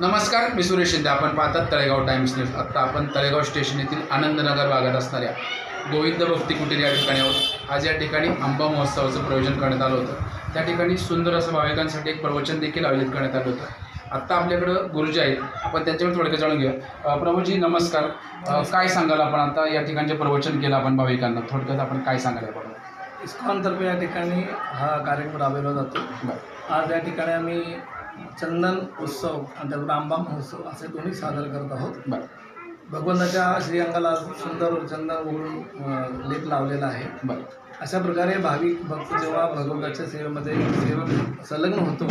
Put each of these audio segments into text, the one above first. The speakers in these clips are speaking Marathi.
नमस्कार मी सुरेश शिंदे. आपण पाहतात तळेगाव टाइम्स न्यूज आत्ता आपण तळेगाव स्टेशन येथील आनंदनगर भागात असणाऱ्या गोविंद भक्ती कुटीर या ठिकाणी आहोत. आज या ठिकाणी आंबा महोत्सवाचं प्रयोजन करण्यात आलं होतं. त्या ठिकाणी सुंदर असं भाविकांसाठी एक प्रवचन देखील आयोजित करण्यात आलं होतं. आत्ता आपल्याकडं गुरुजी आहेत. आपण त्यांच्याकडे थोडक्यात जाणून घेऊया. प्रभूजी नमस्कार. काय सांगाल आपण आता? या ठिकाणी जे प्रवचन केलं आपण भाविकांना. थोडक्यात आपण काय सांगाल आपण इस्कॉनतर्फे या ठिकाणी हा कार्यक्रम राबवला जातो. आज या ठिकाणी आम्ही चंदन उत्सव आणि त्याचबरोबर आंबा महोत्सव असे दोन्ही सादर करत आहोत. बरं. भगवंताच्या श्रीअंगाला सुंदर चंदन उघडून लेप लावलेला आहे. बरं. अशा प्रकारे भाविक भक्त जेव्हा भगवंताच्या सेवेमध्ये सेवक संलग्न होतो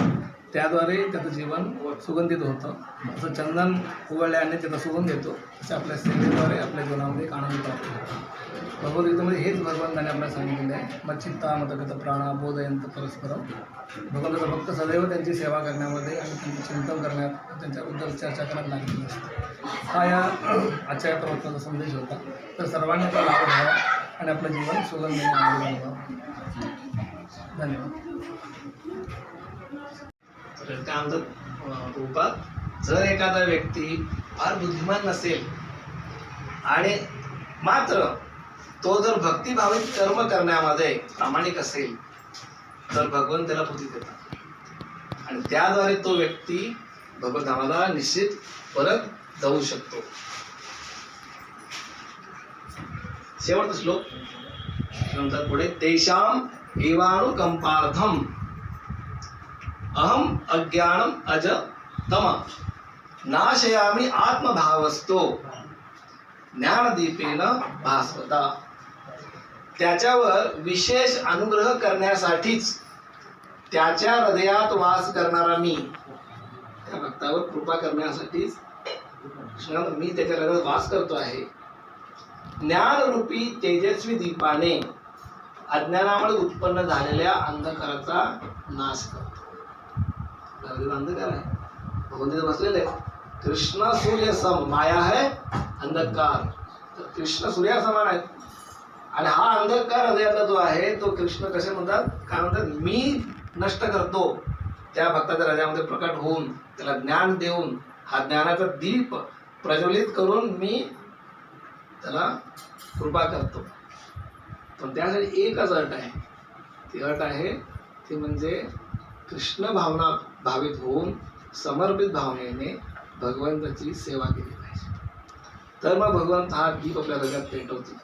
त्याद्वारे त्याचं जीवन सुगंधित होतं. असं चंदन उघडल्याने त्याचा सुगंध येतो असे आपल्या सेवेद्वारे आपल्या जीवनामध्ये एक आनंद प्राप्त होतो भगवद्गीतेमध्ये हेच भगवंताने आपल्याला सांगितलेलं आहे. मच्चित्ता मतगत प्राणा बोधयंत परस्परम. भगवंताचा भक्त सदैव त्यांची सेवा करण्यामध्ये आणि त्यांचं चिंतन करण्यात त्यांच्याबद्दल चर्चा करण्यात लागलेली असते हा या आजच्या या प्रवक्ताचा संदेश होता. तर सर्वांनी आपला लाभ घ्यावा आणि आपलं जीवन सुगंधीने धन्यवाद. तर रूपात. जर एखादा व्यक्ती फार बुद्धिमान नसेल आणि मात्र तो जर भक्तिभावित कर्म करण्यामध्ये प्रामाणिक असेल तर भगवान त्याला बुद्धी देतात. आणि त्याद्वारे तो व्यक्ती भगवधामाला निश्चित परत जाऊ शकतो. शेवटचा श्लोक. म्हणतात पुढे तेषाम एवाणुकंपार्थम अहम अज्ञानम अज तम। नाशयामी आत्मभावस्तो ज्ञानदीपेन भास्वता। त्याच्यावर विशेष अनुग्रह करण्यासाठीच त्याच्या हृदयात वास करणारा मी त्या भक्तावर कृपा करण्यासाठीच मी त्याच्या हृदयात वास करतो आहे. ज्ञानरूपी तेजस्वी दीपाने अज्ञानामुळे उत्पन्न झालेल्या अंधकाराचा नाश करतो. हृदयात अंधकार आहे भगवान तिथे बसलेले आहेत कृष्ण सूर्य सम माया है अंधकार। तर कृष्ण सूर्या समान आहेत आणि हा अंधकार हृदयातला जो आहे तो कृष्ण कसे म्हणतात? काय म्हणतात? मी नष्ट करतो. त्या भक्ताच्या हृदयामध्ये प्रकट होऊन त्याला ज्ञान देऊन हा ज्ञानाचा दीप प्रज्वलित करून मी त्याला कृपा करतो. पण त्यासाठी एकच अट आहे. ती अट आहे ती म्हणजे कृष्ण भावना. भावित होऊन समर्पित भावनेने भगवंताची सेवा केली पाहिजे. तर मग भगवंत हा दीप आपल्या हृदयात पेटवतील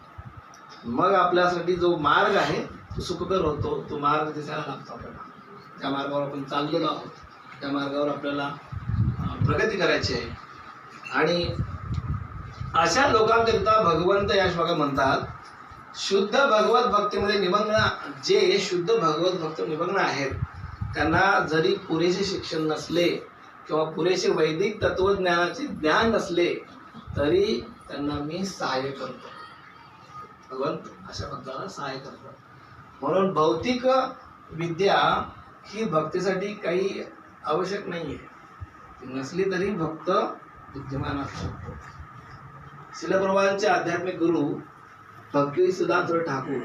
मग आपल्यासाठी जो मार्ग आहे तो सुखकर होतो. तो मार्ग दिसायला लागतो आपल्याला. त्या मार्गावर आपण चाललेलो आहोत. त्या मार्गावर आपल्याला प्रगती करायची आहे. आणि अशा लोकांकरिता भगवंत या श्लोकात म्हणतात शुद्ध भगवत भक्तीमध्ये निमग्न जे शुद्ध भगवत भक्त निमग्न आहेत त्यांना जरी पुरेसे शिक्षण नसले किंवा पुरेसे वैदिक तत्वज्ञानाचे ज्ञान नसले तरी त्यांना मी सहाय्य करतो. भगवंत अशा भक्ताला सहाय्य करतो. म्हणून भौतिक विद्या ही भक्तीसाठी काही आवश्यक नाही आहे ती नसली तरी भक्त बुद्धिमान असू शकतो. शिलप्रभांचे आध्यात्मिक गुरु भक्ती सुधांतर ठाकूर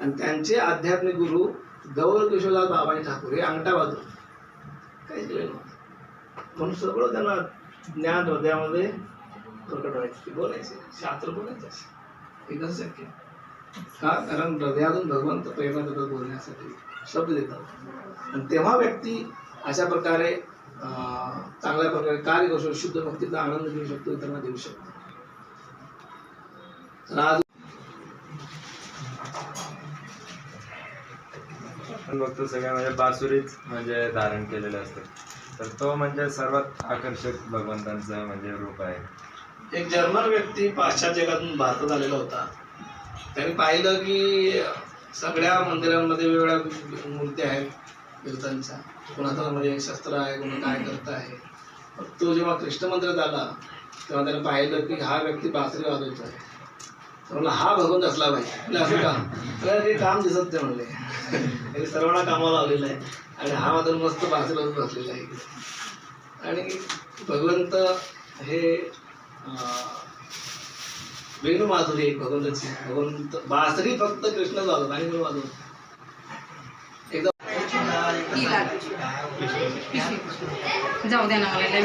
आणि त्यांचे आध्यात्मिक गुरु गौर किशोरलाल बाबाजी ठाकूर हे अंगठा बाजू. काही केलं नव्हतं म्हणून सगळं त्यांना ज्ञान हृदयामध्ये प्रकट व्हायचं ते बोलायचे. शास्त्र बोलायचं हे कसं शक्य? का? कारण हृदयातून भगवंत प्रेरणा देतात बोलण्यासाठी शब्द देतात. आणि तेव्हा व्यक्ती अशा प्रकारे अं, चांगल्या प्रकारे कार्य करू शकतो शुद्ध भक्तीचा आनंद घेऊ शकतो इतरांना देऊ शकतो. राज आज आपण बघतो सगळ्या म्हणजे बासुरीच म्हणजे धारण केलेले असतात तर तो म्हणजे सर्वात आकर्षक भगवंतांचं म्हणजे रूप आहे. एक जर्मन व्यक्ती पाश्चात्य जगातून भारतात आलेला होता. त्यांनी पाहिलं की सगळ्या मंदिरांमध्ये वेगवेगळ्या मूर्ती आहेत देवतांच्या कोणाचा म्हणजे शस्त्र आहे कोणी काय करत आहे. तो जेव्हा कृष्ण मंदिरात आला तेव्हा त्याने पाहिलं की हा व्यक्ती बासरी वाजवतो आहे. तर म्हणलं हा भगवंत असला पाहिजे. म्हणजे असं काम. त्याला ते काम दिसत नाही म्हणले. म्हणजे सर्वांना कामाला आलेलं आहे. आणि हा मात्र मस्त बाजूला बसलेला आहे. आणि भगवंत हे अं, वेणू माधुरी एक भगवंताची. भगवंत बासरी फक्त कृष्ण वाजवत आणि मी वाजवत एकदम जाऊ द्या ना मला लय